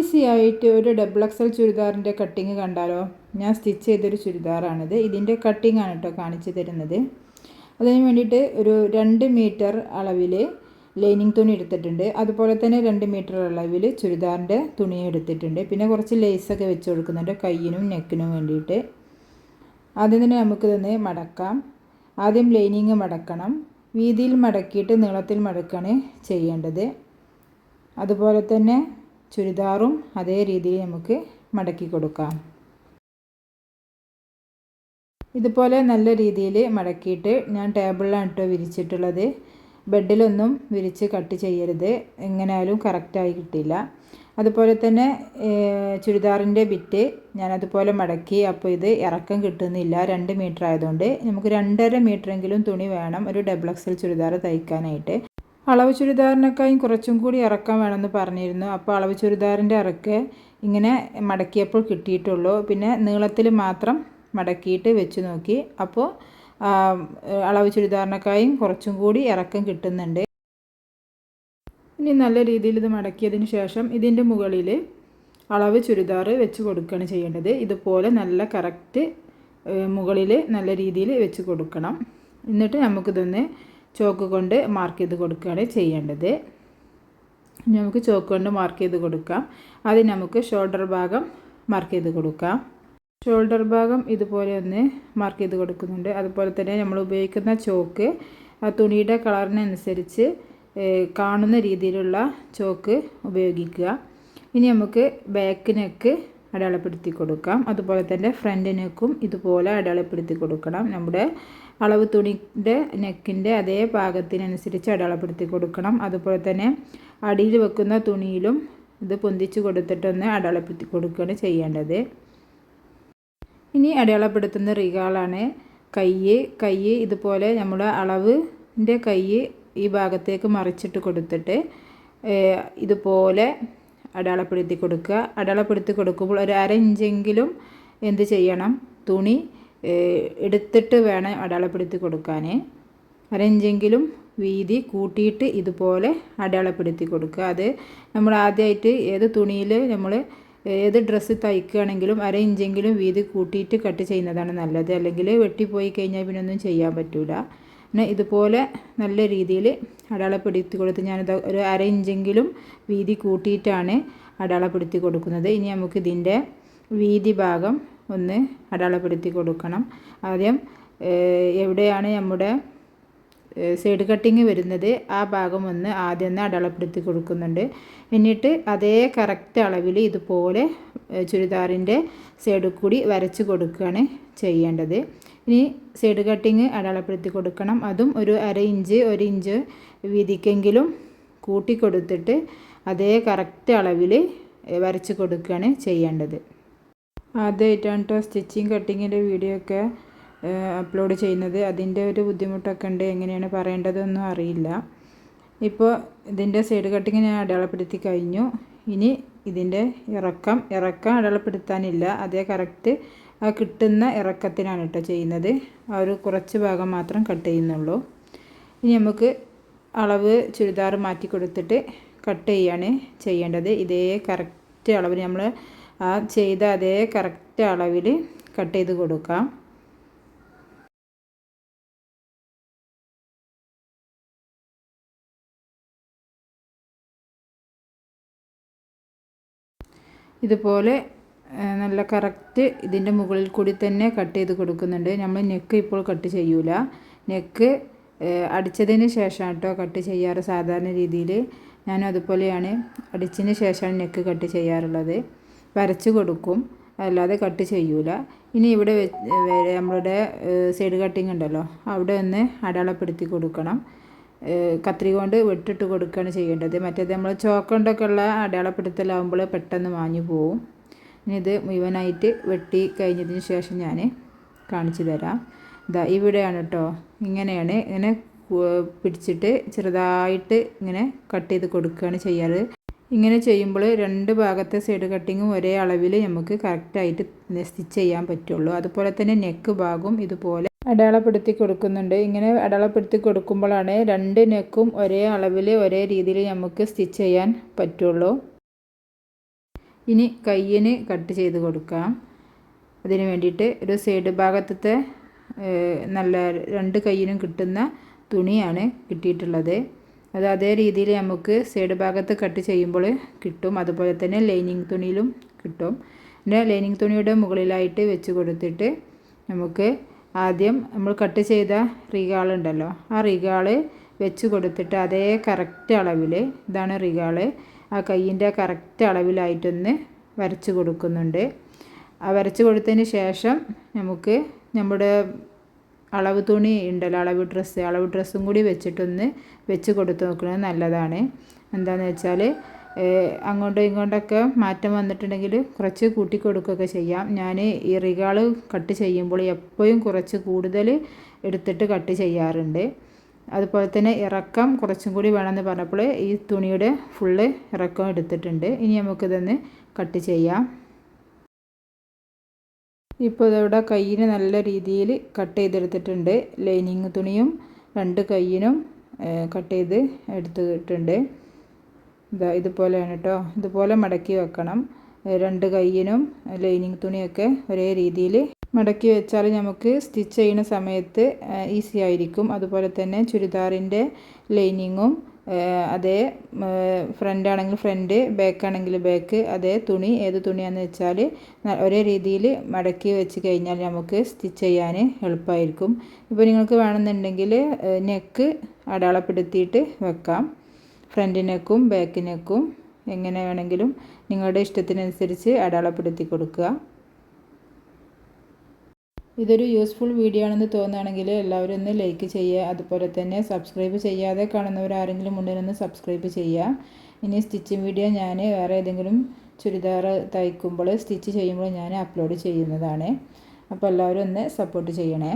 Easy ആയിട്ട് ഒരു double XL ചുരിദാറിന്റെ cutting കണ്ടാലോ? ഞാൻ സ്റ്റിച്ച് ചെയ്തൊരു ചുരിദാറാണിത്. ഇതിന്റെ കട്ടിങ് ആണ് കേട്ടോ കാണിച്ചു തരുന്നത്. അതിന് വേണ്ടിയിട്ട് ഒരു രണ്ട് മീറ്റർ അളവിൽ ലൈനിങ് തുണി എടുത്തിട്ടുണ്ട്. അതുപോലെ തന്നെ രണ്ട് മീറ്റർ അളവിൽ ചുരിദാറിന്റെ തുണി എടുത്തിട്ടുണ്ട്. പിന്നെ കുറച്ച് ലേസൊക്കെ വെച്ച് കൊടുക്കുന്നുണ്ട് കയ്യിനും നെക്കിനും വേണ്ടിയിട്ട്. ആദ്യം തന്നെ നമുക്ക് തന്നെ മടക്കാം. ആദ്യം ലൈനിങ് മടക്കണം. വീതിയിൽ മടക്കിയിട്ട് നീളത്തിൽ മടക്കാണ് ചെയ്യേണ്ടത്. അതുപോലെ തന്നെ ചുരിദാറും അതേ രീതിയിൽ നമുക്ക് മടക്കി കൊടുക്കാം. ഇതുപോലെ നല്ല രീതിയിൽ മടക്കിയിട്ട് ഞാൻ ടേബിളിലാണ് കേട്ടോ വിരിച്ചിട്ടുള്ളത്. ബെഡിലൊന്നും വിരിച്ച് കട്ട് ചെയ്യരുത്. എങ്ങനെയായാലും കറക്റ്റായി കിട്ടില്ല. അതുപോലെ തന്നെ ചുരിദാറിന്റെ ബിറ്റ് ഞാനതുപോലെ മടക്കി അപ്പോൾ ഇത് ഇറക്കം കിട്ടുന്നില്ല. രണ്ട് മീറ്റർ ആയതുകൊണ്ട് നമുക്ക് രണ്ടര മീറ്ററെങ്കിലും തുണി വേണം ഒരു ഡബിൾ എക്സൽ ചുരിദാർ തയ്ക്കാനായിട്ട്. അളവ് ചുരിദാറിനേക്കായും കുറച്ചും കൂടി ഇറക്കം വേണമെന്ന് പറഞ്ഞിരുന്നു. അപ്പോൾ അളവ് ചുരിദാറിന്റെ ഇറക്ക് ഇങ്ങനെ മടക്കിയപ്പോൾ കിട്ടിയിട്ടുള്ളൂ. പിന്നെ നീളത്തിൽ മാത്രം മടക്കിയിട്ട് വെച്ച് നോക്കി. അപ്പോൾ അളവ് ചുരിദാറിനേക്കായും കുറച്ചും കൂടി ഇറക്കം കിട്ടുന്നുണ്ട്. ഇനി നല്ല രീതിയിൽ ഇത് മടക്കിയതിന് ശേഷം ഇതിന്റെ മുകളിൽ അളവ് ചുരിദാർ വെച്ച് കൊടുക്കുകയാണ് ചെയ്യേണ്ടത്. ഇതുപോലെ നല്ല കറക്റ്റ് മുകളിൽ നല്ല രീതിയിൽ വെച്ച് കൊടുക്കണം. എന്നിട്ട് നമുക്കിതൊന്ന് ചോക്ക് കൊണ്ട് മാർക്ക് ചെയ്ത് കൊടുക്കുകയാണ് ചെയ്യേണ്ടത്. നമുക്ക് ചോക്ക് കൊണ്ട് മാർക്ക് ചെയ്ത് കൊടുക്കാം. ആദ്യം നമുക്ക് ഷോൾഡർ ഭാഗം മാർക്ക് ചെയ്ത് കൊടുക്കാം. ഷോൾഡർ ഭാഗം ഇതുപോലെ ഒന്ന് മാർക്ക് ചെയ്ത് കൊടുക്കുന്നുണ്ട്. അതുപോലെ തന്നെ നമ്മൾ ഉപയോഗിക്കുന്ന ചോക്ക് ആ തുണിയുടെ കളറിനനുസരിച്ച് കാണുന്ന രീതിയിലുള്ള ചോക്ക് ഉപയോഗിക്കുക. ഇനി നമുക്ക് ബാക്ക് നെക്ക് അടയാളപ്പെടുത്തി കൊടുക്കാം. അതുപോലെ തന്നെ ഫ്രണ്ട് നെക്കും ഇതുപോലെ അടയാളപ്പെടുത്തി കൊടുക്കണം. നമ്മുടെ അളവ് തുണിന്റെ നെക്കിന്റെ അതേ പാകത്തിനനുസരിച്ച് അടയാളപ്പെടുത്തി കൊടുക്കണം. അതുപോലെ തന്നെ അടിയിൽ വെക്കുന്ന തുണിയിലും ഇത് പൊന്തിച്ച് കൊടുത്തിട്ടൊന്ന് അടയാളപ്പെടുത്തി കൊടുക്കുകയാണ് ചെയ്യേണ്ടത്. ഇനി അടയാളപ്പെടുത്തുന്ന റികാളാണ് കൈ കൈ ഇതുപോലെ നമ്മുടെ അളവിന്റെ കൈ ഈ ഭാഗത്തേക്ക് മറിച്ചിട്ട് കൊടുത്തിട്ട് ഇതുപോലെ അടയാളപ്പെടുത്തി കൊടുക്കുക. അടയാളപ്പെടുത്തി കൊടുക്കുമ്പോൾ ഒരു അര ഇഞ്ചെങ്കിലും എന്ത് ചെയ്യണം? തുണി എടുത്തിട്ട് വേണം അടയാളപ്പെടുത്തി കൊടുക്കാൻ അര ഇഞ്ചെങ്കിലും വീതി കൂട്ടിയിട്ട് ഇതുപോലെ അടയാളപ്പെടുത്തി കൊടുക്കുക. അത് നമ്മൾ ആദ്യമായിട്ട് ഏത് തുണിയിൽ നമ്മൾ ഏത് ഡ്രസ്സ് തയ്ക്കുകയാണെങ്കിലും അര ഇഞ്ചെങ്കിലും വീതി കൂട്ടിയിട്ട് കട്ട് ചെയ്യുന്നതാണ് നല്ലത്. അല്ലെങ്കിൽ വെട്ടിപ്പോയി കഴിഞ്ഞാൽ പിന്നെ ഒന്നും ചെയ്യാൻ പറ്റില്ല ഇതുപോലെ നല്ല രീതിയിൽ അടയാളപ്പെടുത്തി കൊടുത്ത് ഞാനിത് ഒരു അര ഇഞ്ചെങ്കിലും വീതി കൂട്ടിയിട്ടാണ് അടയാളപ്പെടുത്തി കൊടുക്കുന്നത്. ഇനി നമുക്ക് ഇതിന്റെ വീതി ഭാഗം ഒന്ന് അടയാളപ്പെടുത്തി കൊടുക്കണം. ആദ്യം എവിടെയാണ് നമ്മുടെ സൈഡ് കട്ടിങ് വരുന്നത്? ആ ഭാഗം ഒന്ന് ആദ്യം ഒന്ന് അടയാളപ്പെടുത്തി കൊടുക്കുന്നുണ്ട്. എന്നിട്ട് അതേ കറക്റ്റ് അളവിൽ ഇതുപോലെ ചുരിദാറിന്റെ സൈഡിൽ കൂടി വരച്ച് കൊടുക്കുകയാണ് ചെയ്യേണ്ടത്. ഇനി സൈഡ് കട്ടിങ് അടയാളപ്പെടുത്തി കൊടുക്കണം. അതും ഒരു അര ഇഞ്ച് ഒരു ഇഞ്ച് വീതിക്കെങ്കിലും കൂട്ടി കൊടുത്തിട്ട് അതേ കറക്റ്റ് അളവിൽ വരച്ച് കൊടുക്കുകയാണ് ചെയ്യേണ്ടത്. ആദ്യമായിട്ടാണ് കേട്ടോ സ്റ്റിച്ചിങ് കട്ടിങ്ങിന്റെ വീഡിയോ ഒക്കെ അപ്ലോഡ് ചെയ്യുന്നത്. അതിന്റെ ഒരു ബുദ്ധിമുട്ടൊക്കെ ഉണ്ട്. എങ്ങനെയാണ് പറയേണ്ടതെന്നും അറിയില്ല. ഇപ്പോൾ ഇതിന്റെ സൈഡ് കട്ടിങ് ഞാൻ അടയാളപ്പെടുത്തി കഴിഞ്ഞു. ഇനി ഇതിന്റെ ഇറക്കം ഇറക്കം അടയാളപ്പെടുത്താനില്ല. അതേ കറക്റ്റ് ആ കിട്ടുന്ന ഇറക്കത്തിനാണ് കേട്ടോ ചെയ്യുന്നത്. ആ ഒരു കുറച്ച് ഭാഗം മാത്രം കട്ട് ചെയ്യുന്നുള്ളൂ. ഇനി നമുക്ക് അളവ് ചുരിദാർ മാറ്റി കൊടുത്തിട്ട് കട്ട് ചെയ്യാണ് ചെയ്യേണ്ടത്. ഇതേ കറക്റ്റ് അളവിൽ നമ്മൾ ആ ചെയ്ത അതേ കറക്റ്റ് അളവിൽ കട്ട് ചെയ്ത് കൊടുക്കാം. ഇതുപോലെ നല്ല കറക്റ്റ് ഇതിന്റെ മുകളിൽ കൂടി തന്നെ കട്ട് ചെയ്ത് കൊടുക്കുന്നുണ്ട്. നമ്മൾ നെക്ക് ഇപ്പോൾ കട്ട് ചെയ്യൂല. നെക്ക് അടിച്ചതിന് ശേഷം കേട്ടോ കട്ട് ചെയ്യാറ് സാധാരണ രീതിയിൽ ഞാനും അതുപോലെയാണ്. അടിച്ചതിന് ശേഷമാണ് നെക്ക് കട്ട് ചെയ്യാറുള്ളത്. വരച്ച് കൊടുക്കും. അല്ലാതെ കട്ട് ചെയ്യൂല. ഇനി ഇവിടെ നമ്മളുടെ സൈഡ് കട്ടിങ് ഉണ്ടല്ലോ. അവിടെ ഒന്ന് അടയാളപ്പെടുത്തി കൊടുക്കണം. കത്രിക കൊണ്ട് വെട്ടിട്ട് കൊടുക്കുകയാണ് ചെയ്യേണ്ടത്. മറ്റേത് നമ്മൾ ചോക്കൊണ്ടൊക്കെ ഉള്ള അടയാളപ്പെടുത്തലാകുമ്പോൾ പെട്ടെന്ന് മാഞ്ഞു പോവും. ഇനി ഇത് മുഴുവനായിട്ട് വെട്ടി കഴിഞ്ഞതിന് ശേഷം ഞാൻ കാണിച്ചു തരാം. ഇതാ ഇവിടെയാണ് കേട്ടോ ഇങ്ങനെയാണ് ഇങ്ങനെ പിടിച്ചിട്ട് ചെറുതായിട്ട് ഇങ്ങനെ കട്ട് ചെയ്ത് കൊടുക്കുകയാണ് ചെയ്യാറ്. ഇങ്ങനെ ചെയ്യുമ്പോൾ രണ്ട് ഭാഗത്തെ സൈഡ് കട്ടിങ്ങും ഒരേ അളവിൽ നമുക്ക് കറക്റ്റായിട്ട് സ്റ്റിച്ച് ചെയ്യാൻ പറ്റുള്ളൂ. അതുപോലെ തന്നെ നെക്ക് ഭാഗവും ഇതുപോലെ അടയാളപ്പെടുത്തി കൊടുക്കുന്നുണ്ട്. ഇങ്ങനെ അടയാളപ്പെടുത്തി കൊടുക്കുമ്പോഴാണ് രണ്ട് നെക്കും ഒരേ അളവിൽ ഒരേ രീതിയിൽ നമുക്ക് സ്റ്റിച്ച് ചെയ്യാൻ പറ്റുള്ളൂ. ഇനി കയ്യിന് കട്ട് ചെയ്ത് കൊടുക്കാം. അതിന് വേണ്ടിയിട്ട് ഒരു സൈഡ് ഭാഗത്തത്തെ നല്ല രണ്ട് കയ്യിനും കിട്ടുന്ന തുണിയാണ് കിട്ടിയിട്ടുള്ളത്. അത് അതേ രീതിയിൽ നമുക്ക് സൈഡ് ഭാഗത്ത് കട്ട് ചെയ്യുമ്പോൾ കിട്ടും. അതുപോലെ തന്നെ ലൈനിങ് തുണിയിലും കിട്ടും. പിന്നെ ലൈനിങ് തുണിയുടെ മുകളിലായിട്ട് വെച്ച് കൊടുത്തിട്ട് നമുക്ക് ആദ്യം നമ്മൾ കട്ട് ചെയ്ത റിഗാളുണ്ടല്ലോ ആ റിഗാൾ വെച്ച് കൊടുത്തിട്ട് അതേ കറക്റ്റ് അളവിൽ ഇതാണ് റിഗാൾ ആ കയ്യിന്റെ കറക്റ്റ് അളവിലായിട്ടൊന്ന് വരച്ച് കൊടുക്കുന്നുണ്ട്. ആ വരച്ച് കൊടുത്തതിന് ശേഷം നമുക്ക് നമ്മുടെ അളവ് തുണി ഉണ്ടല്ലോ അളവ് ഡ്രസ്സ് അളവ് ഡ്രസ്സും കൂടി വെച്ചിട്ടൊന്ന് വെച്ച് കൊടുത്ത് നോക്കുന്നത് നല്ലതാണ്. എന്താണെന്ന് വെച്ചാൽ അങ്ങോട്ടും ഇങ്ങോട്ടൊക്കെ മാറ്റം വന്നിട്ടുണ്ടെങ്കിൽ കുറച്ച് കൂട്ടി കൊടുക്കുകയൊക്കെ ചെയ്യാം. ഞാൻ ഈ റിഗാൾ കട്ട് ചെയ്യുമ്പോൾ എപ്പോഴും കുറച്ച് കൂടുതൽ എടുത്തിട്ട് കട്ട് ചെയ്യാറുണ്ട്. അതുപോലെ തന്നെ ഇറക്കം കുറച്ചും കൂടി വേണമെന്ന് പറഞ്ഞപ്പോൾ ഈ തുണിയുടെ ഫുള്ള് ഇറക്കം എടുത്തിട്ടുണ്ട്. ഇനി നമുക്കിതൊന്ന് കട്ട് ചെയ്യാം. ഇപ്പോൾ ഇതവിടെ കയ്യിന് നല്ല രീതിയിൽ കട്ട് ചെയ്തെടുത്തിട്ടുണ്ട്. ലൈനിങ് തുണിയും രണ്ട് കയ്യിനും കട്ട് ചെയ്ത് എടുത്തിട്ടുണ്ട്. ഇതാ ഇതുപോലെയാണ് കേട്ടോ ഇതുപോലെ മടക്കി വെക്കണം. രണ്ട് കയ്യിനും ലൈനിങ് തുണിയൊക്കെ ഒരേ രീതിയിൽ മടക്കി വെച്ചാൽ നമുക്ക് സ്റ്റിച്ച് ചെയ്യുന്ന സമയത്ത് ഈസി ആയിരിക്കും. അതുപോലെ തന്നെ ചുരിദാറിന്റെ ലൈനിങ്ങും അതേ ഫ്രണ്ട് ആണെങ്കിൽ ഫ്രണ്ട് ബാക്ക് ആണെങ്കിൽ ബാക്ക് അതേ തുണി ഏത് തുണിയാണെന്ന് വെച്ചാൽ ഒരേ രീതിയിൽ മടക്കി വെച്ച് കഴിഞ്ഞാൽ നമുക്ക് സ്റ്റിച്ച് ചെയ്യാൻ എളുപ്പമായിരിക്കും. ഇപ്പോൾ നിങ്ങൾക്ക് വേണമെന്നുണ്ടെങ്കിൽ നെക്ക് അടയാളപ്പെടുത്തിയിട്ട് വെക്കാം. ഫ്രണ്ട് നെക്കും ബാക്ക് നെക്കും എങ്ങനെ വേണമെങ്കിലും നിങ്ങളുടെ ഇഷ്ടത്തിനനുസരിച്ച് അടയാളപ്പെടുത്തി കൊടുക്കുക. ഇതൊരു യൂസ്ഫുൾ വീഡിയോ ആണെന്ന് തോന്നുകയാണെങ്കിൽ എല്ലാവരും ഒന്ന് ലൈക്ക് ചെയ്യുക. അതുപോലെ തന്നെ സബ്സ്ക്രൈബ് ചെയ്യാതെ കാണുന്നവരാരെങ്കിലും ഉണ്ടെങ്കിൽ സബ്സ്ക്രൈബ് ചെയ്യുക. ഇനി സ്റ്റിച്ചിങ് വീഡിയോ ഞാൻ വേറെ ഏതെങ്കിലും ചുരിദാർ തയ്ക്കുമ്പോൾ സ്റ്റിച്ച് ചെയ്യുമ്പോൾ ഞാൻ അപ്ലോഡ് ചെയ്യുന്നതാണ്. അപ്പോൾ എല്ലാവരും ഒന്ന് സപ്പോർട്ട് ചെയ്യണേ.